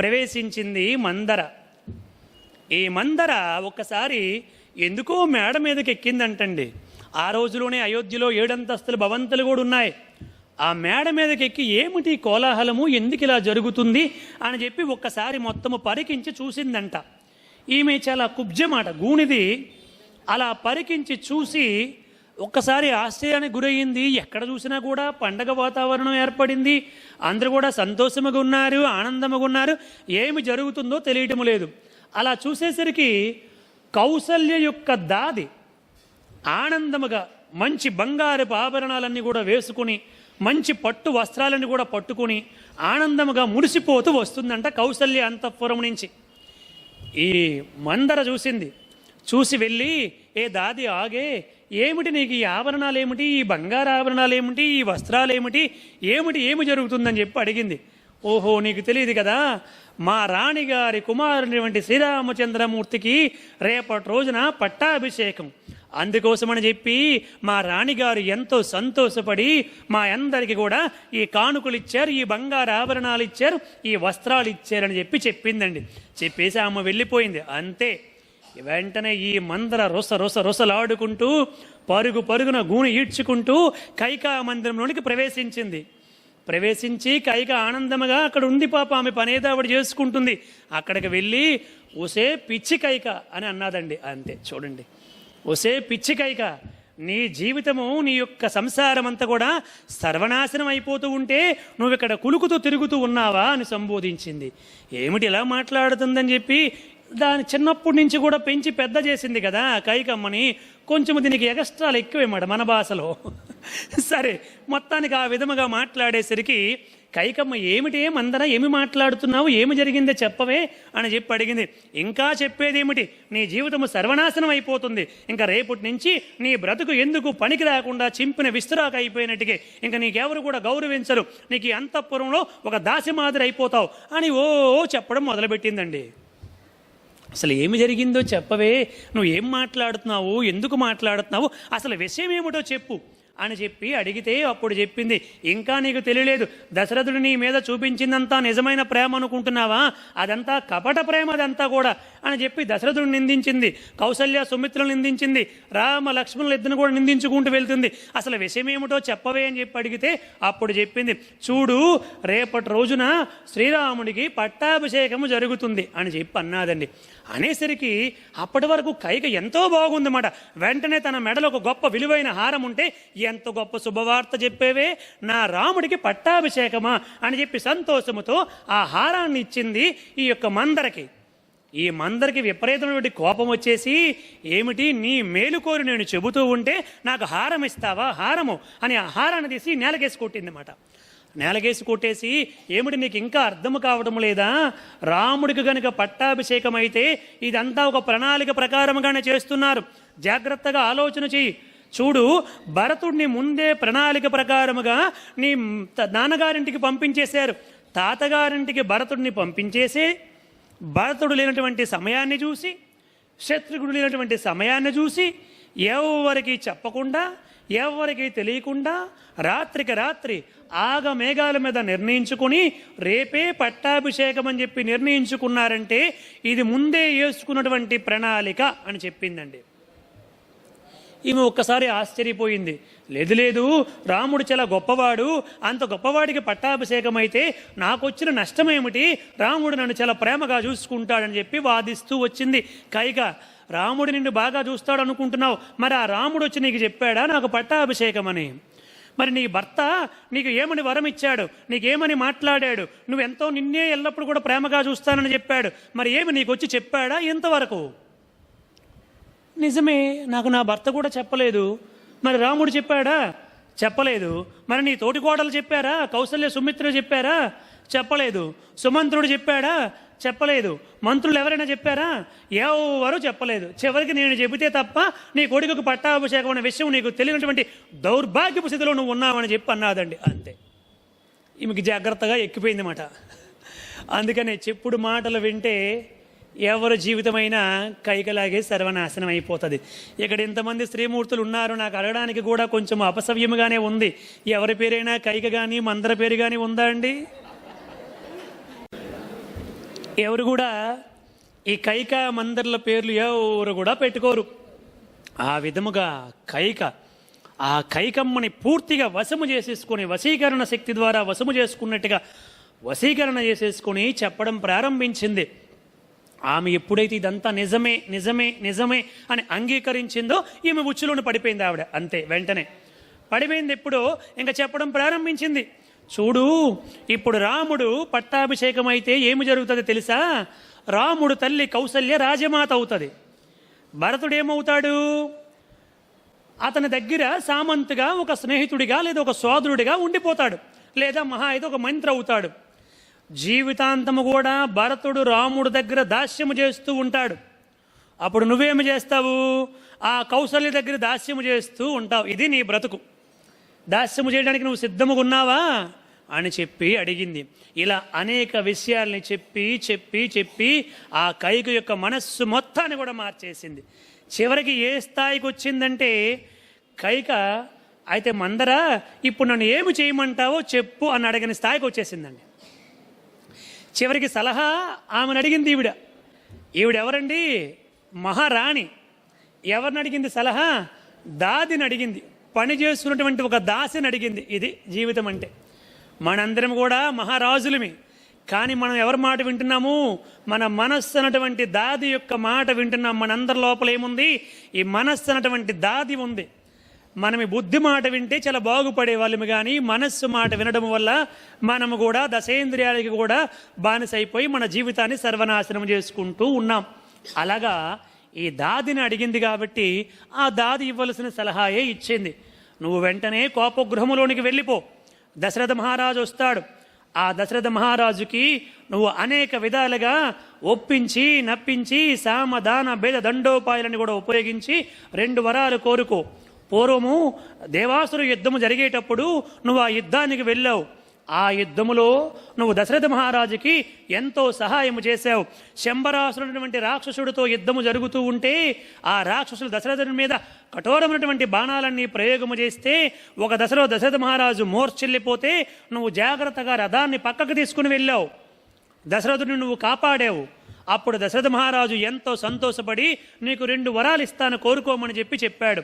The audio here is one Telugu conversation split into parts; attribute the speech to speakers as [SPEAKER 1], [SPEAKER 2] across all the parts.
[SPEAKER 1] ప్రవేశించింది మందర. ఈ మందర ఒక్కసారి ఎందుకో మేడ మీదకి ఎక్కిందంటండి ఆ రోజులోనే అయోధ్యలో ఏడంతస్తులు భవంతులు కూడా ఉన్నాయి. ఆ మేడ మీదకి ఎక్కి ఏమిటి కోలాహలము? ఎందుకు ఇలా జరుగుతుంది? అని చెప్పి ఒక్కసారి మొత్తము పరికించి చూసిందంట. ఈమె చాలా కుబ్జమాట. గూనిది అలా పరికించి చూసి ఒక్కసారి ఆశ్చర్యానికి గురయ్యింది ఎక్కడ చూసినా కూడా పండగ వాతావరణం ఏర్పడింది. అందరూ కూడా సంతోషముగా ఉన్నారు ఆనందముగా ఉన్నారు. ఏమి జరుగుతుందో తెలియటం లేదు. అలా చూసేసరికి కౌసల్య యొక్క దాది ఆనందముగా మంచి బంగారపు ఆభరణాలన్నీ కూడా వేసుకుని మంచి పట్టు వస్త్రాలన్నీ కూడా పట్టుకుని ఆనందముగా మురిసిపోతూ వస్తుందంట కౌసల్య అంతఃపురం నుంచి. ఈ మందర చూసింది. చూసి వెళ్ళి ఏ దాది ఆగే ఏమిటి నీకు ఈ ఆభరణాలు ఏమిటి ఈ బంగారు ఆభరణాలు ఏమిటి ఈ వస్త్రాలు ఏమిటి? ఏమిటి ఏమి జరుగుతుందని చెప్పి అడిగింది. ఓహో నీకు తెలియదు కదా? మా రాణిగారి కుమారుని శ్రీరామచంద్రమూర్తికి రేపటి రోజున పట్టాభిషేకం. అందుకోసమని చెప్పి మా రాణిగారు ఎంతో సంతోషపడి మా అందరికి కూడా ఈ కానుకలు ఇచ్చారు ఈ బంగారు ఆభరణాలు ఇచ్చారు ఈ వస్త్రాలు ఇచ్చారని చెప్పి చెప్పిందండి. చెప్పేసి ఆమె వెళ్ళిపోయింది. అంతే. వెంటనే ఈ మందర రొస రొస రొసలాడుకుంటూ పరుగు పరుగున గూని ఈడ్చుకుంటూ కైకా మందిరంలోనికి ప్రవేశించింది. ప్రవేశించి కైక ఆనందముగా అక్కడ ఉంది పాప ఆమె పనేదో ఆవిడ చేసుకుంటుంది. అక్కడికి వెళ్ళి ఒసే పిచ్చి కైక అని అన్నదండి. అంతే చూడండి. ఒసే పిచ్చి కైక నీ జీవితము నీ యొక్క సంసారం అంతా కూడా సర్వనాశనం అయిపోతూ ఉంటే నువ్వు ఇక్కడ కులుకుతూ తిరుగుతూ ఉన్నావా? అని సంబోధించింది. ఏమిటి ఇలా మాట్లాడుతుందని చెప్పి దాని చిన్నప్పటి నుంచి కూడా పెంచి పెద్ద చేసింది కదా కైకమ్మని. కొంచెం దీనికి ఎగస్ట్రాలు ఎక్కువేమాట మన భాషలో. సరే మొత్తానికి ఆ విధముగా మాట్లాడేసరికి కైకమ్మ ఏమిటి మందర ఏమి మాట్లాడుతున్నావు ఏమి జరిగిందో చెప్పవే అని చెప్పి అడిగింది. ఇంకా చెప్పేది ఏమిటి నీ జీవితము సర్వనాశనం అయిపోతుంది. ఇంకా రేపటి నుంచి నీ బ్రతుకు ఎందుకు పనికి రాకుండా చింపిన విస్తురాక అయిపోయినట్టుగా ఇంకా నీకెవరు కూడా గౌరవించరు. నీకు ఈ అంతఃపురంలో ఒక దాసి మాదిరి అయిపోతావు అని ఓ చెప్పడం మొదలుపెట్టిందండి. అసలు ఏమి జరిగిందో చెప్పవే. నువ్వు ఏం మాట్లాడుతున్నావు? ఎందుకు మాట్లాడుతున్నావు? అసలు విషయం ఏమిటో చెప్పు. అని చెప్పి అడిగితే అప్పుడు చెప్పింది ఇంకా నీకు తెలియలేదు దశరథుడు నీ మీద చూపించిందంతా నిజమైన ప్రేమ అనుకుంటున్నావా? అదంతా కపట ప్రేమ అదంతా కూడా. అని చెప్పి దశరథుడు నిందించింది కౌసల్య సుమిత్రలు నిందించింది రామ లక్ష్మణులు ఇద్దరు కూడా నిందించుకుంటూ వెళ్తుంది. అసలు విషయం ఏమిటో చెప్పవే అని చెప్పి అడిగితే అప్పుడు చెప్పింది చూడు రేపటి రోజున శ్రీరాముడికి పట్టాభిషేకము జరుగుతుంది అని చెప్పి అన్నాదండి. అనేసరికి అప్పటి వరకు కైక ఎంతో బాగుందన్నమాట. వెంటనే తన మెడలో ఒక గొప్ప విలువైన హారం ఉంటే ఎంత గొప్ప శుభవార్త చెప్పేవే? నా రాముడికి పట్టాభిషేకమా? అని చెప్పి సంతోషముతో ఆ హారాన్ని ఇచ్చింది ఈ యొక్క మందరకి. ఈ మందరికి విపరీతమైనటువంటి కోపం వచ్చేసి ఏమిటి? నీ మేలుకోరు నేను చెబుతూ ఉంటే నాకు హారం ఇస్తావా? హారము? అని ఆ హారాన్ని తీసి నేలకేసి కొట్టిందన్నమాట. నేలకేసి కొట్టేసి ఏమిటి? నీకు ఇంకా అర్థం కావడం లేదా? రాముడికి గనుక పట్టాభిషేకం అయితే ఇదంతా ఒక ప్రణాళిక ప్రకారంగానే చేస్తున్నారు. జాగ్రత్తగా ఆలోచన చెయ్యి. చూడు భరతుడిని ముందే ప్రణాళిక ప్రకారముగా నీ నాన్నగారింటికి పంపించేశారు. తాతగారింటికి భరతుడిని పంపించేసి భరతుడు లేనటువంటి సమయాన్ని చూసి శత్రుఘ్నుడు లేనటువంటి సమయాన్ని చూసి ఎవరికి చెప్పకుండా ఎవరికి తెలియకుండా రాత్రికి రాత్రి ఆగ మేఘాల మీద నిర్ణయించుకుని రేపే పట్టాభిషేకం అని చెప్పి నిర్ణయించుకున్నారంటే ఇది ముందే వేసుకున్నటువంటి ప్రణాళిక అని చెప్పిందండి. ఈమె ఒక్కసారి ఆశ్చర్యపోయింది. లేదు లేదు రాముడు చాలా గొప్పవాడు. అంత గొప్పవాడికి పట్టాభిషేకం అయితే నాకొచ్చిన నష్టమేమిటి? రాముడు నన్ను చాలా ప్రేమగా చూసుకుంటాడని చెప్పి వాదిస్తూ వచ్చింది. కైగా రాముడు నిన్ను బాగా చూస్తాడు అనుకుంటున్నావు మరి ఆ రాముడు వచ్చి నీకు చెప్పాడా? నాకు పట్టాభిషేకం అని మరి నీ భర్త నీకు ఏమని వరం ఇచ్చాడు నీకేమని మాట్లాడాడు? నువ్వెంతో నిన్నే ఎల్లప్పుడు కూడా ప్రేమగా చూస్తానని చెప్పాడు. మరి ఏమి నీకు వచ్చి చెప్పాడా ఎంతవరకు నిజమే నాకు నా భర్త కూడా చెప్పలేదు. మరి రాముడు చెప్పాడా? చెప్పలేదు. మరి నీ తోటికోడలు చెప్పారా? కౌశల్య సుమిత్ర చెప్పారా? చెప్పలేదు. సుమంత్రుడు చెప్పాడా? చెప్పలేదు. మంత్రులు ఎవరైనా చెప్పారా? ఎవరు చెప్పలేదు. చివరికి నేను చెబితే తప్ప నీ కొడుకుకు పట్టాభిషేకం అనే విషయం నీకు తెలియనటువంటి దౌర్భాగ్యపు స్థితిలో నువ్వు ఉన్నావని చెప్పి అన్నాదండి అంతే. ఈమెకి జాగ్రత్తగా ఎక్కిపోయిందన్నమాట అందుకనే చెప్పుడు మాటలు వింటే ఎవరి జీవితమైనా కైకలాగే సర్వనాశనం అయిపోతుంది. ఇక్కడ ఇంతమంది స్త్రీమూర్తులు ఉన్నారు నాకు అడగడానికి కూడా కొంచెం అపసవ్యముగానే ఉంది. ఎవరి పేరైనా కైక కానీ మందర పేరు కానీ ఉందా అండి? ఎవరు కూడా ఈ కైక మందర్ల పేర్లు ఎవరు కూడా పెట్టుకోరు. ఆ విధముగా కైక ఆ కైకమ్మని పూర్తిగా వశము చేసేసుకొని వశీకరణ శక్తి ద్వారా వశము చేసుకున్నట్టుగా వశీకరణ చేసేసుకొని చెప్పడం ప్రారంభించింది. ఆమె ఎప్పుడైతే ఇదంతా నిజమే నిజమే నిజమే అని అంగీకరించిందో ఈమె ఉచ్చులోని పడిపోయింది ఆవిడ. అంతే వెంటనే. పడిపోయింది ఎప్పుడో ఇంకా చెప్పడం ప్రారంభించింది. చూడు ఇప్పుడు రాముడు పట్టాభిషేకం అయితే ఏమి జరుగుతుంది తెలుసా? రాముడు తల్లి కౌసల్య రాజమాత అవుతుంది. భరతుడు ఏమవుతాడు అతని దగ్గర సామంతుగా ఒక స్నేహితుడిగా లేదా ఒక సోదరుడిగా ఉండిపోతాడు. లేదా మహా అయితే ఒక మంత్రి అవుతాడు. జీవితాంతము కూడా భరతుడు రాముడు దగ్గర దాస్యము చేస్తూ ఉంటాడు. అప్పుడు నువ్వేమి చేస్తావు? ఆ కౌశల్య దగ్గర దాస్యము చేస్తూ ఉంటావు. ఇది నీ బ్రతుకు. దాస్యము చేయడానికి నువ్వు సిద్ధముగా ఉన్నావా? అని చెప్పి అడిగింది. ఇలా అనేక విషయాల్ని చెప్పి చెప్పి చెప్పి ఆ కైకు యొక్క మనస్సు మొత్తాన్ని కూడా మార్చేసింది. చివరికి ఏ స్థాయికి వచ్చిందంటే కైక అయితే మందరా ఇప్పుడు నన్ను ఏమి చేయమంటావో చెప్పు అని అడిగిన స్థాయికి వచ్చేసిందండి. చివరికి సలహా ఆమెను అడిగింది ఈవిడ. ఈవిడెవరండి? మహారాణి. ఎవరిని అడిగింది సలహా? దాదిని అడిగింది. పని చేస్తున్నటువంటి ఒక దాసిని అడిగింది. ఇది జీవితం అంటే. మనందరం కూడా మహారాజులమే. కానీ మనం ఎవరి మాట వింటున్నాము? మన మనస్సు అన్నటువంటి దాది యొక్క మాట వింటున్నాం. మనందరి లోపల ఏముంది? ఈ మనస్సు అన్నటువంటి దాది ఉంది. మనం బుద్ధి మాట వింటే చాలా బాగుపడే వాళ్ళము కానీ మనస్సు మాట వినడం వల్ల మనము కూడా దశేంద్రియాలకి కూడా బానిసైపోయి మన జీవితాన్ని సర్వనాశనం చేసుకుంటూ ఉన్నాం. అలాగా ఈ దాదిని అడిగింది కాబట్టి ఆ దాది ఇవ్వలసిన సలహాయే ఇచ్చింది. నువ్వు వెంటనే కోపగృహములోనికి వెళ్ళిపో. దశరథ మహారాజు వస్తాడు. ఆ దశరథ మహారాజుకి నువ్వు అనేక విధాలుగా ఒప్పించి నప్పించి సామ దాన భేద దండోపాయాలను కూడా ఉపయోగించి రెండు వరాలు కోరుకో. పూర్వము దేవాసురు యుద్ధము జరిగేటప్పుడు నువ్వు ఆ యుద్ధానికి వెళ్ళావు. ఆ యుద్ధములో నువ్వు దశరథ మహారాజుకి ఎంతో సహాయము చేశావు. శంబరాసురుడినటువంటి రాక్షసుడితో యుద్ధము జరుగుతూ ఉంటే ఆ రాక్షసులు దశరథుని మీద కఠోరమైనటువంటి బాణాలన్నీ ప్రయోగము చేస్తే ఒక దశలో దశరథ మహారాజు మోర్చెల్లిపోతే నువ్వు జాగ్రత్తగా రథాన్ని పక్కకు తీసుకుని వెళ్ళావు. దశరథుని నువ్వు కాపాడావు. అప్పుడు దశరథ మహారాజు ఎంతో సంతోషపడి నీకు రెండు వరాలు ఇస్తాను కోరుకోమని చెప్పి చెప్పాడు.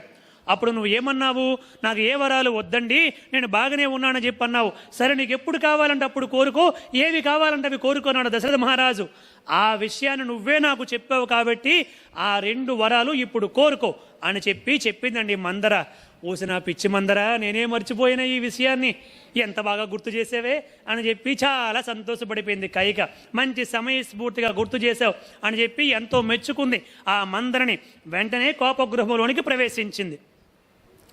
[SPEAKER 1] అప్పుడు నువ్వు ఏమన్నావు? నాకు ఏ వరాలు వద్దండి నేను బాగానే ఉన్నానని చెప్పి అన్నావు. సరే నీకు ఎప్పుడు కావాలంటే అప్పుడు కోరుకో ఏవి కావాలంటే అవి కోరుకున్నాడు దశరథ మహారాజు. ఆ విషయాన్ని నువ్వే నాకు చెప్పావు కాబట్టి ఆ రెండు వరాలు ఇప్పుడు కోరుకో అని చెప్పి చెప్పిందండి మందర. ఊసిన పిచ్చి మందర నేనే మర్చిపోయిన ఈ విషయాన్ని. ఎంత బాగా గుర్తు చేసేవే అని చెప్పి చాలా సంతోషపడిపోయింది కైక. మంచి సమయస్ఫూర్తిగా గుర్తు చేసావు అని చెప్పి ఎంతో మెచ్చుకుంది ఆ మందరని. వెంటనే కోపగృహంలోనికి ప్రవేశించింది.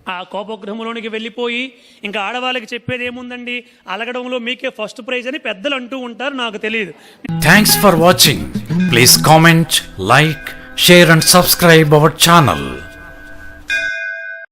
[SPEAKER 1] ఆ కోపగృహంలోనికి వెళ్ళిపోయి ఇంకా ఆడవాళ్ళకి చెప్పేది ఏముందండి? అలగడంలో మీకే ఫస్ట్ ప్రైజ్ అని పెద్దలు అంటూ ఉంటారు నాకు తెలియదు
[SPEAKER 2] thanks for watching please comment like share and subscribe our channel